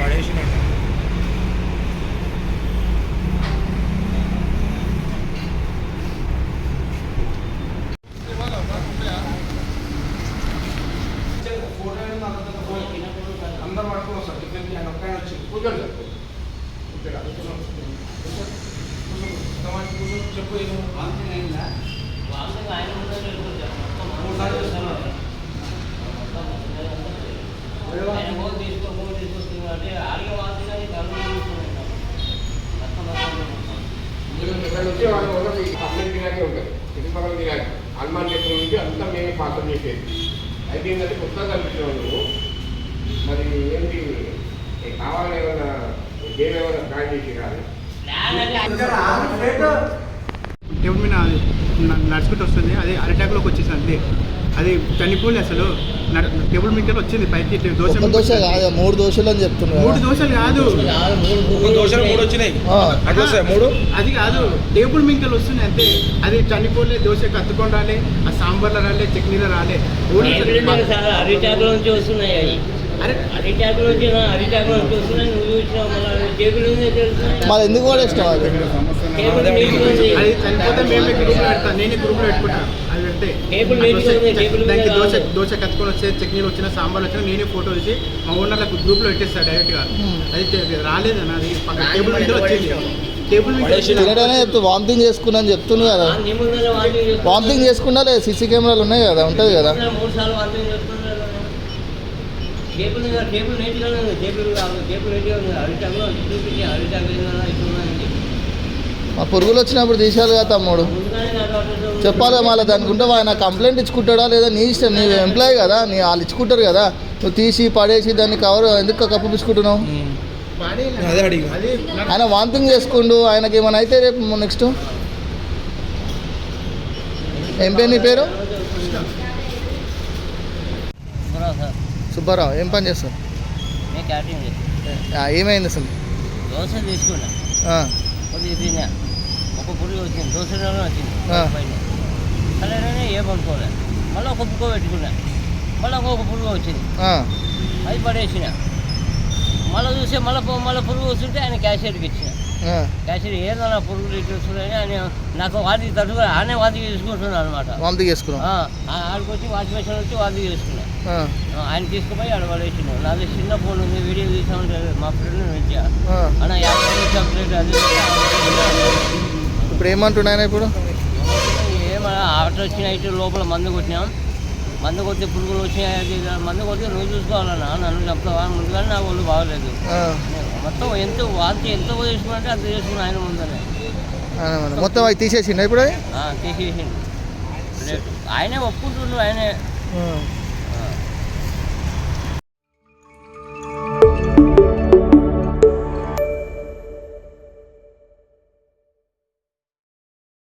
పడేసినాడు ఇక్కడ నుంచి వాళ్ళు ఉన్నది ఉంటుంది హనుమాన్ టెంపుల్ నుంచి అంతా మేమే పాత్ర చేసేది. అయితే ఏంటంటే పుస్తకం కనిపించిన నువ్వు మరి ఏంటి? కావాలని ఏమైనా ప్లాన్ చేసి కాదు టేబుల్ మీద నడుచుకుంటూ వస్తుంది. అది అరటాక్లోకి వచ్చేసింది. అంతే అది చనిపోలే అసలు. టేబుల్ మీద వచ్చింది పైకి దోశ దోశ కాదు మూడు దోశలు అని చెప్తున్నారు. మూడు దోశలు కాదు. దోశలు మూడు వచ్చినాయి. మూడు? అది కాదు టేబుల్ మింకలు వస్తుంది అంతే. అది చనిపోలే దోశ కత్తుకొని రాలే ఆ సాంబార్లో రాలే చట్నీలో రాలే. అరిటాకుల నుంచి వస్తున్నాయి అవి. అరే. అరిటాకుల నుంచి అరిటాకుల నుంచి వస్తున్నాయి నువ్వు చూసినావు మళ్ళీ టేబుల్ మరి ఎందుకు కూడా ఇష్టం అది చనిపోతే మేమే గ్రూప్లో పెడతాను నేనే గ్రూప్లో పెట్టుకుంటా. దానికి దోశ. దోశ కత్తుకొని వచ్చే చట్నీలు వచ్చిన సాంబార్ వచ్చినా నేనే ఫోటో తీసి మా ఓనర్లకు గ్రూప్లో పెట్టేస్తాను డైరెక్ట్గా Hmm. అది రాలేదు నాది టేబుల్ మీద వచ్చింది. వామిటింగ్ చేసుకున్నా అని చెప్తుంది కదా. వామిటింగ్ చేసుకున్నా. లేదు? సీసీ కెమెరాలు ఉన్నాయి కదా ఉంటుంది కదా. టేబుల్ టేబుల్ ఉంది. టేబుల్ టేబుల్ నీట్గా ఉంది. అరిటాకులో చూపించి అరిటాకు మా పురుగులు వచ్చినప్పుడు తీసేయాలి కదా తమ్ముడు. చెప్పాలి మళ్ళీ దానికుంటే ఆయన కంప్లైంట్ ఇచ్చుకుంటాడా లేదా నీ ఇష్టం నీ ఎంప్లాయీ కదా నీ వాళ్ళు ఇచ్చుకుంటారు కదా. నువ్వు తీసి పడేసి దాన్ని కవర్ ఎందుకు కప్పు పిచ్చుకుంటున్నావు పాడే అదే అడిగా. అది నాకు- ఆయన వాంతింగ్ చేసుకుండు ఆయనకి ఏమైనా అయితే రేపు నెక్స్ట్ ఏం పేరు నీ పేరు? సుబ్బారావు ఏం పని చేస్తావు ఏమైంది అసలు? దోశ తీసుకున్నా. ఒక పురుగు వచ్చింది. దోశలోనే వచ్చింది. పైన అలానే ఏమనుకోలే మళ్ళీ ఒక బుక్క పెట్టుకున్నా. మళ్ళీ ఇంకొక పురుగు వచ్చింది. అది పడేసిన. మళ్ళీ చూస్తే మళ్ళీ మళ్ళీ పురుగు వస్తుంటే ఆయన క్యాషియర్కి ఇచ్చిన క్యాషియర్ ఏదైనా పురుగులు ఇటు వస్తున్నాయని ఆయన నాకు వాంతి తట్టుగా ఆయనే వాంతి చేసుకుంటున్నాను అనమాట వాంతింగ్ చేసుకున్నావు ఆడికి వచ్చి వాష్ మెషిన్ వచ్చి వాంతి చేసుకున్నా ఆ, ఆ, ఆయన తీసుకుపోయి ఆడ పడేసిన నాది చిన్న ఫోన్ ఉంది వీడియో తీసామంటే మా ఫ్రెండ్ నుంచి. అన్న యాభై చాక్లెట్ అది ఇప్పుడు ఏమంటున్నాయన ఇప్పుడు? ఏమన్నా ఆట వచ్చిన ఇటు లోపల మందు కొట్టినాం. మందు కొట్టి పురుగులు వచ్చినాయి మందు కొట్టి నువ్వు చూసుకోవాలన్నా నన్ను? చెప్తావా? ముందుగానే నా ఒళ్ళు బాగలేదు. మొత్తం ఎంత వాంతి ఎంత చేసుకున్నట్టే అంత చేసుకుని ఆయన మరి మొత్తం అవి తీసేసిండ ఇప్పుడు తీసేసిండు. ఆయనే ఒప్పుకుంటుండ్రు ఆయనే.